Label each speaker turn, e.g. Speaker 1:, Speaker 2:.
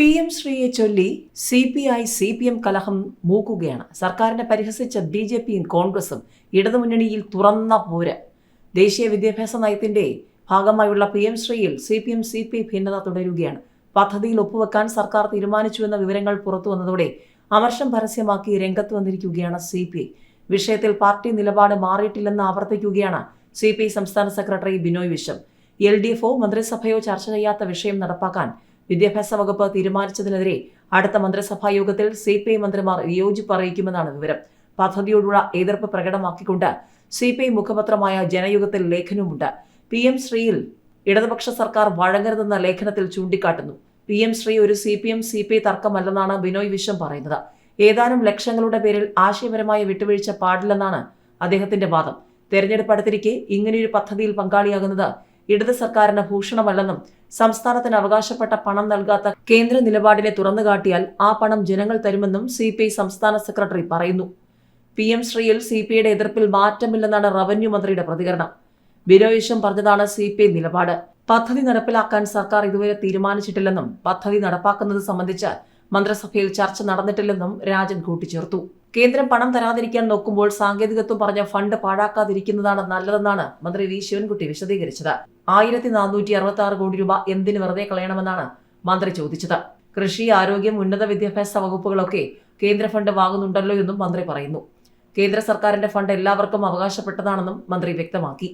Speaker 1: P M ശ്രീയെ ചൊല്ലി C P I C P M കലഹം മൂക്കുകയാണ്. സർക്കാരിനെ പരിഹസിച്ച ബി ജെ പിയും കോൺഗ്രസും ഇടതുമുന്നണിയിൽ തുറന്ന പോര്. ദേശീയ വിദ്യാഭ്യാസ നയത്തിന്റെ ഭാഗമായുള്ള P M ശ്രീയിൽ C P M C P I ഭിന്നത തുടരുകയാണ്. പദ്ധതിയിൽ ഒപ്പുവെക്കാൻ സർക്കാർ തീരുമാനിച്ചുവെന്ന വിവരങ്ങൾ പുറത്തു വന്നതോടെ അമർഷം പരസ്യമാക്കി രംഗത്ത് വന്നിരിക്കുകയാണ് സി പി ഐ. വിഷയത്തിൽ പാർട്ടി നിലപാട് മാറിയിട്ടില്ലെന്ന് ആവർത്തിക്കുകയാണ് സി പി ഐ സംസ്ഥാന secretary Binoy Viswam. L D എഫോ മന്ത്രിസഭയോ ചർച്ച ചെയ്യാത്ത വിഷയം നടപ്പാക്കാൻ വിദ്യാഭ്യാസ വകുപ്പ് തീരുമാനിച്ചതിനെതിരെ അടുത്ത മന്ത്രിസഭാ യോഗത്തിൽ സി പി ഐ മന്ത്രിമാർ വിയോജിപ്പ് അറിയിക്കുമെന്നാണ് വിവരം. പദ്ധതിയോടുള്ള എതിർപ്പ് പ്രകടമാക്കിക്കൊണ്ട് സി പി ഐ മുഖപത്രമായ ജനയുഗത്തിൽ ലേഖനവുമുണ്ട്. പി എം ശ്രീയിൽ ഇടതുപക്ഷ സർക്കാർ വഴങ്ങരുതെന്ന ലേഖനത്തിൽ ചൂണ്ടിക്കാട്ടുന്നു. പി എം ശ്രീ ഒരു C P M C P I തർക്കമല്ലെന്നാണ് Binoy Viswam പറയുന്നത്. ഏതാനും ലക്ഷങ്ങളുടെ പേരിൽ ആശയപരമായ വിട്ടുവീഴ്ച പാടില്ലെന്നാണ് അദ്ദേഹത്തിന്റെ വാദം. തെരഞ്ഞെടുപ്പ് അടുത്തിരിക്കെ ഇങ്ങനെയൊരു പദ്ധതിയിൽ പങ്കാളിയാകുന്നത് ഇടത് സർക്കാരിന് ഭൂഷണമല്ലെന്നും സംസ്ഥാനത്തിന് അവകാശപ്പെട്ട പണം നൽകാത്ത കേന്ദ്ര നിലപാടിനെ തുറന്നുകാട്ടിയാൽ ആ പണം ജനങ്ങൾ തരുമെന്നും സി സംസ്ഥാന സെക്രട്ടറി പറയുന്നു. പി എം ശ്രീയിൽ സി പി ഐയുടെ എതിർപ്പിൽ മാറ്റമില്ലെന്നാണ് റവന്യൂ മന്ത്രിയുടെ പ്രതികരണം. ബിനോയിഷം പറഞ്ഞതാണ് സി പി ഐ നിലപാട്. പദ്ധതി നടപ്പിലാക്കാൻ സർക്കാർ ഇതുവരെ തീരുമാനിച്ചിട്ടില്ലെന്നും പദ്ധതി നടപ്പാക്കുന്നത് സംബന്ധിച്ച് മന്ത്രിസഭയിൽ ചർച്ച നടന്നിട്ടില്ലെന്നും രാജൻ കൂട്ടിച്ചേർത്തു. കേന്ദ്രം പണം തരാതിരിക്കാൻ നോക്കുമ്പോൾ സാങ്കേതികത്വം പറഞ്ഞ ഫണ്ട് പാഴാക്കാതിരിക്കുന്നതാണ് നല്ലതെന്നാണ് മന്ത്രി വി. ശിവൻകുട്ടി വിശദീകരിച്ചത്. ആയിരത്തി നാനൂറ്റി അറുപത്തി ആറ് കോടി രൂപ എന്തിന് വെറുതെ കളയണമെന്നാണ് മന്ത്രി ചോദിച്ചത്. കൃഷി ആരോഗ്യം ഉന്നത വിദ്യാഭ്യാസ വകുപ്പുകളൊക്കെ കേന്ദ്ര ഫണ്ട് വാങ്ങുന്നുണ്ടല്ലോ എന്നും മന്ത്രി പറയുന്നു. കേന്ദ്ര സർക്കാരിന്റെ ഫണ്ട് എല്ലാവർക്കും അവകാശപ്പെട്ടതാണെന്നും മന്ത്രി വ്യക്തമാക്കി.